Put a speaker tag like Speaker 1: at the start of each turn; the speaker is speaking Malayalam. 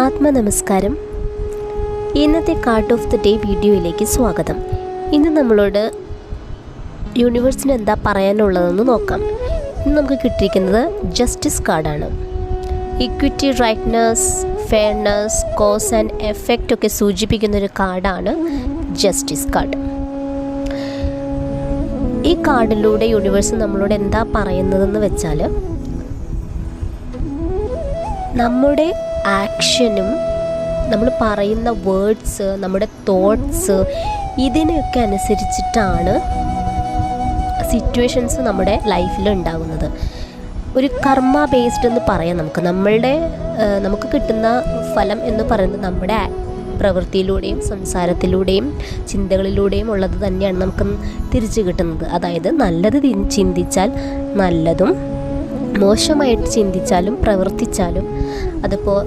Speaker 1: ആത്മനമസ്കാരം. ഇന്നത്തെ കാർട്ട് ഓഫ് ദി ഡേ വീഡിയോയിലേക്ക് സ്വാഗതം. ഇന്ന് നമ്മളോട് യൂണിവേഴ്സിന് എന്താ പറയാനുള്ളതെന്ന് നോക്കാം. ഇന്ന് നമുക്ക് കിട്ടിയിരിക്കുന്നത് ജസ്റ്റിസ് കാർഡാണ് equity rightness fairness cause and effect ഒക്കെ സൂചിപ്പിക്കുന്ന ഒരു കാർഡാണ് ജസ്റ്റിസ് കാർഡ് ഈ കാർഡിലൂടെ യൂണിവേഴ്സ് നമ്മളോട് എന്താ പറയുന്നതെന്ന് വെച്ചാൽ നമ്മുടെ ആക്ഷനും നമ്മൾ പറയുന്ന വേർഡ്സ് നമ്മുടെ തോട്ട്സ് ഇതിനൊക്കെ അനുസരിച്ചിട്ടാണ് സിറ്റുവേഷൻസ് നമ്മുടെ ലൈഫിൽ ഉണ്ടാകുന്നത് ഒരു കർമ്മ ബേസ്ഡ് എന്ന് പറയാം നമുക്ക്. നമ്മളുടെ നമുക്ക് കിട്ടുന്ന ഫലം എന്ന് പറയുന്നത് നമ്മുടെ പ്രവൃത്തിയിലൂടെയും സംസാരത്തിലൂടെയും ചിന്തകളിലൂടെയും ഉള്ളത് തന്നെയാണ് നമുക്ക് തിരിച്ചു കിട്ടുന്നത്. അതായത് നല്ലത് ചിന്തിച്ചാൽ നല്ലതും മോശമായിട്ട് ചിന്തിച്ചാലും പ്രവർത്തിച്ചാലും അതിപ്പോൾ